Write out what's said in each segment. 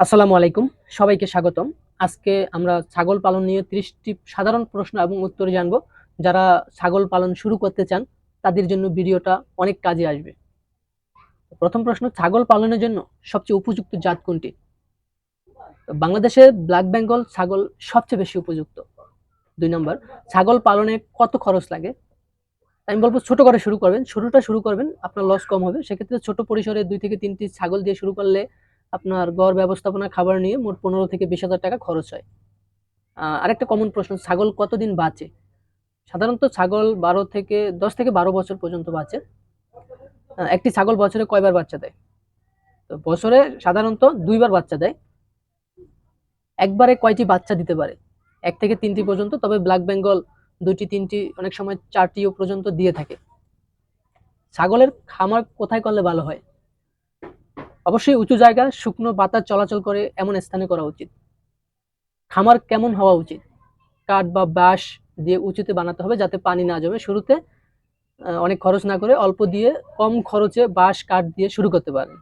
আসসালামু আলাইকুম, সবাইকে স্বাগতম। আজকে আমরা ছাগল পালন নিয়ে ত্রিশটি সাধারণ প্রশ্ন এবং উত্তর জানব। যারা ছাগল পালন শুরু করতে চান, তাদের জন্য ভিডিওটা অনেক কাজে আসবে। প্রথম প্রশ্ন, ছাগল পালনের জন্য সবচেয়ে উপযুক্ত জাত কোনটি? বাংলাদেশে ব্ল্যাক বেঙ্গল ছাগল সবচেয়ে বেশি উপযুক্ত। দুই নম্বর, ছাগল পালনে কত খরচ লাগে? আমি বলব ছোট করে শুরু করবেন, ছোটটা শুরু করবেন, আপনার লস কম হবে। সেক্ষেত্রে ছোট পরিসরে দুই থেকে তিনটি ছাগল দিয়ে শুরু করলে আপনার গড় ব্যবস্থাপনা খাবার নিয়ে মোট পনেরো থেকে বিশ হাজার টাকা খরচ হয়। আরেকটা কমন প্রশ্ন, ছাগল কতদিন বাঁচে? সাধারণত ছাগল বারো থেকে, দশ থেকে বারো বছর পর্যন্ত বাঁচে। একটি ছাগল বছরে কয়বার বাচ্চা দেয়? তো বছরে সাধারণত দুইবার বাচ্চা দেয়। একবারে কয়টি বাচ্চা দিতে পারে? এক থেকে তিনটি পর্যন্ত, তবে ব্ল্যাক বেঙ্গল দুইটি, তিনটি অনেক সময় চারটিও পর্যন্ত দিয়ে থাকে। ছাগলের খামার কোথায় করলে ভালো হয়? অবশ্যই উঁচু জায়গা শুকনো বাতাস চলাচল করে এমন স্থানে করা উচিত। খামার কেমন হওয়া উচিত? কাঠ বা বাঁশ দিয়ে উঁচুতে বানাতে হবে যাতে পানি না জমে। শুরুতে অনেক খরচ না করে অল্প দিয়ে কম খরচে বাঁশ, কাঠ দিয়ে শুরু করতে পারেন।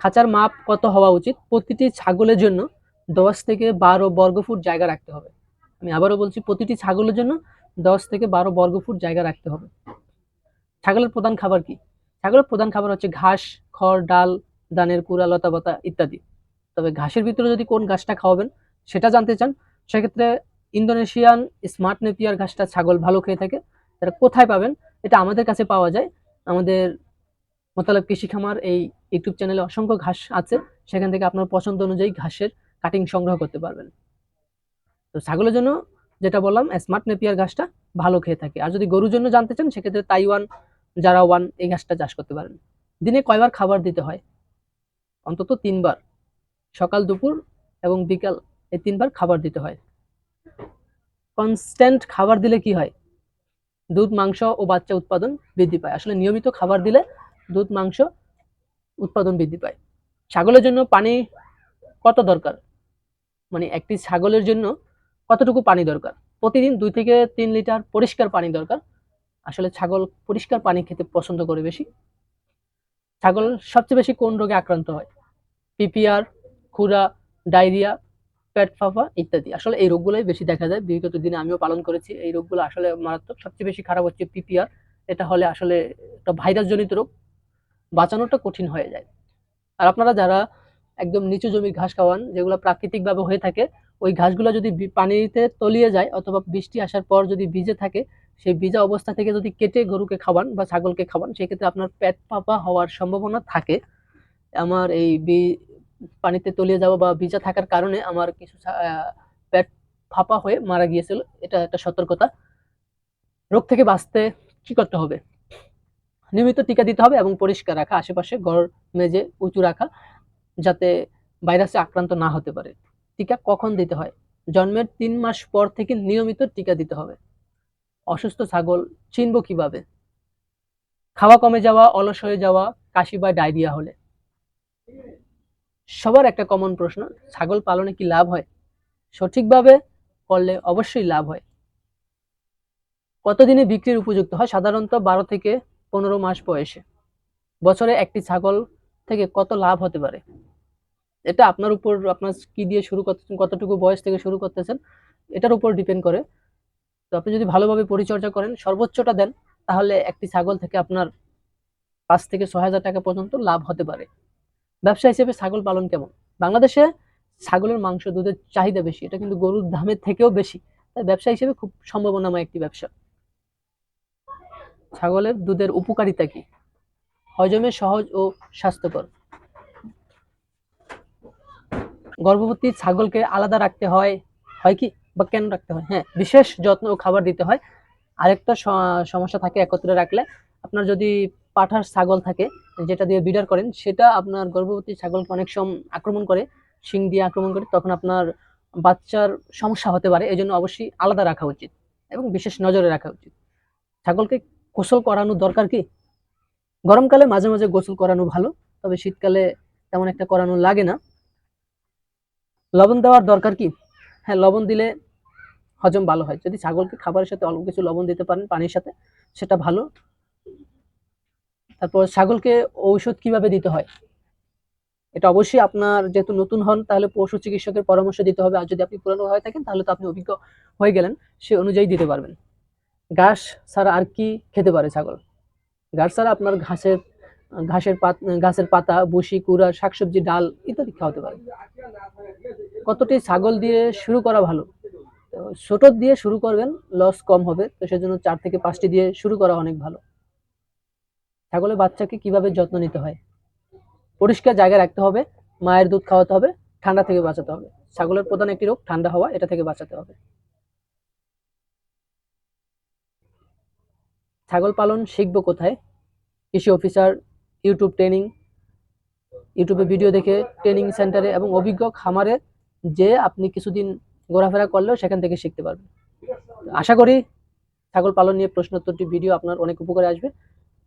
খাঁচার মাপ কত হওয়া উচিত? প্রতিটি ছাগলের জন্য দশ থেকে বারো বর্গফুট জায়গা রাখতে হবে। আমি আবারও বলছি, প্রতিটি ছাগলের জন্য দশ থেকে বারো বর্গফুট জায়গা রাখতে হবে। ছাগলের প্রধান খাবার কি? ছাগলের প্রধান খাবার হচ্ছে ঘাস, খড়, ডাল, ধানের কুড়া লতাপাতা ইত্যাদি। তবে ঘাসের ভিতরে যদি কোন ঘাসটা খাওয়াবেন, সেটা জানতে চান, সেক্ষেত্রে ইন্দোনেশিয়ান স্মার্ট নেপিয়ার ঘাসটা ছাগল ভালো খেয়ে থাকে। এটা কোথায় পাবেন, এটা আমাদের কাছে পাওয়া যায়। আমাদের মোতালেব কৃষি খামার এই ইউটিউব চ্যানেলে অসংখ্য ঘাস আছে। সেখান থেকে আপনার পছন্দ অনুযায়ী ঘাসের কাটিং সংগ্রহ করতে পারবেন। তো ছাগলের জন্য যেটা বললাম, স্মার্ট নেপিয়ার ঘাসটা ভালো খেয়ে থাকে। আর যদি গরুর জন্য জানতে চান, সেক্ষেত্রে তাইওয়ান যারা ওয়ান এই ঘাসটা চাষ করতে পারেন। দিনে কয়বার খাবার দিতে হয়? অন্তত তিনবার। সকাল, দুপুর এবং বিকাল এই তিনবার খাবার দিতে হয়। কনস্ট্যান্ট খাবার দিলে কি হয়? দুধ, মাংস ও বাচ্চা উৎপাদন বৃদ্ধি পায়। আসলে নিয়মিত খাবার দিলে দুধ, মাংস উৎপাদন বৃদ্ধি পায়। ছাগলের জন্য পানি কত দরকার? মানে একটি ছাগলের জন্য কতটুকু পানি দরকার? প্রতিদিন দুই থেকে তিন লিটার পরিষ্কার পানি দরকার। আসলে ছাগল পরিষ্কার পানি খেতে পছন্দ করে বেশি। ছাগল সবচেয়ে বেশি কোন রোগে আক্রান্ত হয়? পিপিআর, খুরা, ডায়রিয়া, পেট ফাফা ইত্যাদি। আসলে এই রোগগুলোই বেশি দেখা যায়। বিগত দিনে আমিও পালন করেছি। এই রোগগুলো আসলে মারাত্মক। সবচেয়ে বেশি খারাপ হচ্ছে পিপিআর। এটা হলে আসলে একটা ভাইরাস জনিত রোগ। বাঁচানোটা কঠিন হয়ে যায়। আর আপনারা যারা একদম নিচু জমির ঘাস খাওয়ান, যেগুলো প্রাকৃতিকভাবে হয়ে থাকে, ওই ঘাসগুলো যদি পানিতে তলিয়ে যায় অথবা বৃষ্টি আসার পর যদি ভিজে থাকে সেই ভিজা অবস্থা থেকে যদি কেটে গরুকে খাওয়ান বা ছাগলকে খাওয়ান, সেক্ষেত্রে আপনার পেট ফাঁপা হওয়ার সম্ভাবনা থাকে। আমার এই পানিতে তলিয়ে যাওয়া বা ভিজা থাকার কারণে আমার কিছু পেট ফাঁপা হয়ে মারা গিয়েছিল। এটা একটা সতর্কতা। রোগ থেকে বাঁচতে কি করতে হবে? নিয়মিত টিকা দিতে হবে এবং পরিষ্কার রাখা, আশেপাশে ঘর মেজে উঁচু রাখা, যাতে ভাইরাসে আক্রান্ত না হতে পারে। টিকা কখন দিতে হয়? জন্মের তিন মাস পর থেকে নিয়মিত টিকা দিতে হবে। অসুস্থ ছাগল চিনব কীভাবে? খাওয়া কমে যাওয়া, অলস হয়ে যাওয়া, কাশি বা ডায়রিয়া হলে? সবার একটা কমন প্রশ্ন, ছাগল পালনে কি লাভ হয়? সঠিকভাবে করলে অবশ্যই লাভ হয়। কতদিনে বিক্রির উপযুক্ত হয়? সাধারণত বারো থেকে পনেরো মাস বয়সে। বছরে একটি ছাগল থেকে কত লাভ হতে পারে? এটা আপনার উপর, আপনার কি দিয়ে শুরু করতেছেন, কতটুকু বয়স থেকে শুরু করতেছেন, এটার উপর ডিপেন্ড করে। তো আপনি যদি ভালোভাবে পরিচর্যা করেন, সর্বোচ্চটা দেন, তাহলে একটি ছাগল থেকে আপনার পাঁচ থেকে ছয় হাজার টাকা পর্যন্ত লাভ হতে পারে। ব্যবসা হিসেবে ছাগল পালন কেমন? বাংলাদেশে ছাগলের মাংস দুধের চাহিদা বেশি, এটা কিন্তু গরুর দামের থেকেও বেশি। তাই ব্যবসা হিসেবে খুব সম্ভাবনাময় একটি ব্যবসা। ছাগলের দুধের উপকারিতা কি? হজমে সহজ ও স্বাস্থ্যকর। গর্ভবতী ছাগলকে আলাদা রাখতে হয় হয় কি? বা কেন রাখতে হয়? হ্যাঁ বিশেষ যত্ন ও খাবার দিতে হয়। আরেকটা সমস্যা থাকে একত্রে রাখলে। আপনার যদি পাঠার ছাগল থাকে, যেটা দিয়ে বিডার করেন, সেটা আপনার গর্ভবতী ছাগলকে অনেক সময় আক্রমণ করে, শিং দিয়ে আক্রমণ করে, তখন আপনার বাচ্চার সমস্যা হতে পারে। এই জন্য অবশ্যই আলাদা রাখা উচিত এবং বিশেষ নজরে রাখা উচিত। ছাগলকে গোসল করানো দরকার কি? গরমকালে মাঝে মাঝে গোসল করানো ভালো, তবে শীতকালে তেমন একটা করানো লাগে না। লবণ দেওয়ার দরকার কি? হ্যাঁ লবণ দিলে হজম ভালো হয়। যদি ছাগলকে খাবারের সাথে অল্প কিছু লবণ দিতে পারেন পানির সাথে, সেটা ভালো। তারপর ছাগলকে ঔষধ কীভাবে দিতে হয়? এটা অবশ্যই আপনার যেহেতু নতুন হন, তাহলে পশু চিকিৎসকের পরামর্শ দিতে হবে। আর যদি আপনি পুরানো হয়ে থাকেন, তাহলে তো আপনি অভিজ্ঞ হয়ে গেলেন, সে অনুযায়ী দিতে পারবেন। ঘাস ছাড়া আর কি খেতে পারে ছাগল? ঘাস ছাড়া আপনার ঘাসের ঘাসের পাত গাছের পাতা বসি কুড়া, শাকসবজি, ডাল ইত্যাদি খাওয়াতে পারে। কতটি ছাগল দিয়ে শুরু করা ভালো? ছোট দিয়ে শুরু করবেন লস কম হবে, তো সেজন্য চার থেকে পাঁচটি দিয়ে শুরু করা অনেক ভালো। ছাগলের বাচ্চাকে কীভাবে যত্ন নিতে হয়? পরিষ্কার জায়গায় রাখতে হবে, মায়ের দুধ খাওয়াতে হবে, ঠান্ডা থেকে বাঁচাতে হবে। ছাগলের প্রধান একটি রোগ, ঠান্ডা হওয়া, এটা থেকে বাঁচাতে হবে। ছাগল পালন শিখব কোথায়? কৃষি অফিসার, ইউটিউব ট্রেনিং, ইউটিউবে ভিডিও দেখে, ট্রেনিং সেন্টারে এবং অভিজ্ঞ খামারে যে আপনি কিছুদিন ঘোরাফেরা করলেও সেখান থেকে শিখতে পারবে। আশা করি ছাগল পালন নিয়ে প্রশ্নোত্তরটি ভিডিও আপনার অনেক উপকারে আসবে।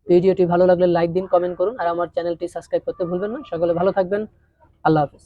ভিডিওটি ভালো লাগলে লাইক দিন, কমেন্ট করুন আর আমার চ্যানেলটি সাবস্ক্রাইব করতে ভুলবেন না। সকলে ভালো থাকবেন। আল্লাহ হাফেজ।